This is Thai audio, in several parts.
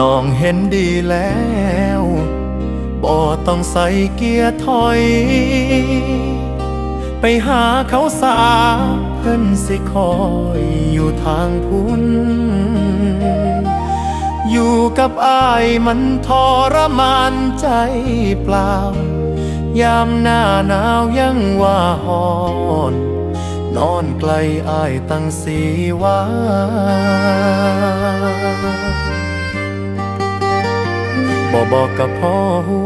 น้องเห็นดีแล้วบ่ต้องใส่เกียร์ถอย ไปหาเขาสาเพิ่นสิคอยอยู่ทางพุนอยู่กับอายมันทรมานใจเปล่า ยามหน้าหนาวยังว่าหอนนอนไกลอายตั้งสีวา บ่บอกกับพ่อหู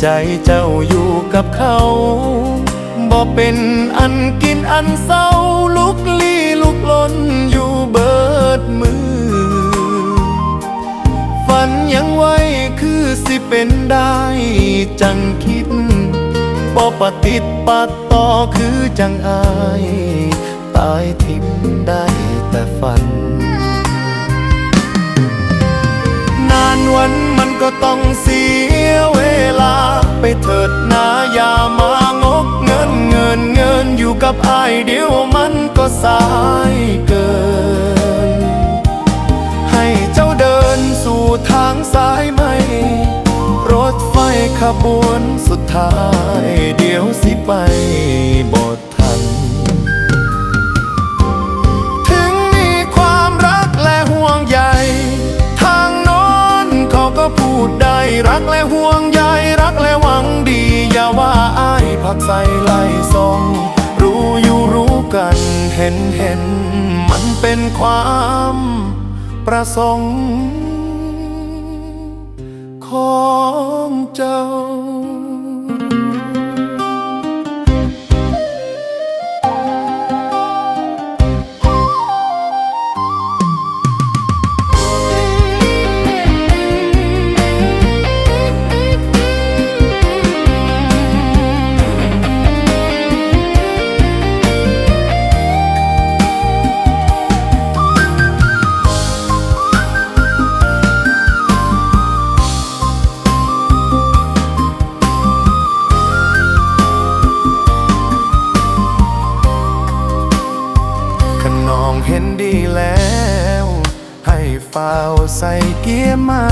ใจเจ้าอยู่กับเขาบ่เป็นอันกินอันเศร้าลุกลี้ลุกลนอยู่เบิดมือ ฝันยังไว้คือสิเป็นได้จังคิดบ่ปฏิดปัดต่อคือจังอาย ตายทิ้มได้แต่ฝัน วันมันก็ต้องเสียเวลา ไปเถิดนาอย่ามางกเงินเงินเงินอยู่กับอายเดียวมันก็สายเกิน ให้เจ้าเดินสู่ทางสายไหมรถไฟขบวนสุดท้ายเดี๋ยวสิไป พูดได้รักและห่วงใยรักและหวังดี อย่าว่าอายผักใส่ไล่ทรงรู้อยู่รู้กันเห็นเห็น มันเป็นความประสงค์ของเจ้า นองเห็นดีแล้ว ให้เฝ้าใส่เกียร์มา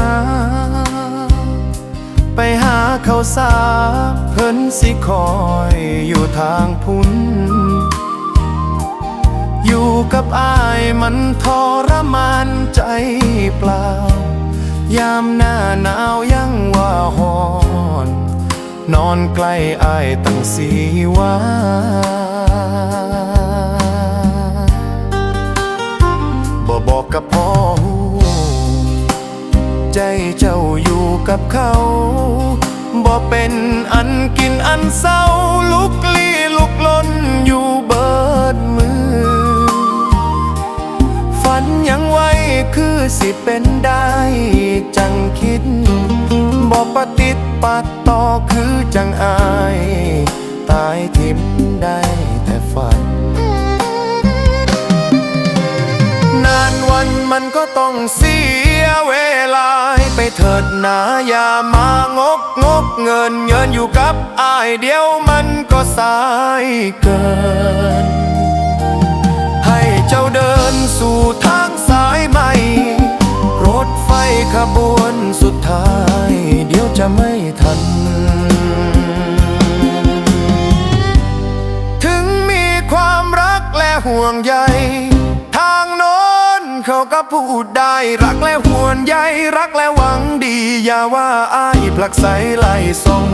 ไปหาเขาสาเพิ่นสิคอยอยู่ทางพุนอยู่กับอายมันทรมานใจเปล่า ยามหน้าหนาวยังว่าหอนนอนใกล้อายตั้งสีวา ใจเจ้าอยู่กับเขาบ่เป็นอันกินอันเศร้าลุกลี้ลุกลนอยู่เบิดมือ ฝันยังไว้คือสิเป็นได้จังคิดบ่ปฏิดปัดต่อคือจังอาย ตายทิมได้แต่ฝัน นานวันมันก็ต้องสี ลาไปเถิดนาอย่ามางกงกเงินเงินอยู่กับอายเดียวมันก็สายเกิน ให้เจ้าเดินสู่ทางสายใหม่ รถไฟขบวนสุดท้าย เดี๋ยวจะไม่ทัน ถึงมีความรักและห่วงใย ทางโน้นเขาก็พูดได้รักและห วงใยรักและหวังดี อย่าว่าอายผลักใสไล่ส่ง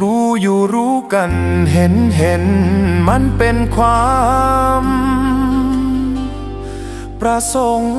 รู้อยู่รู้กันเห็นเห็น มันเป็นความ ประสงค์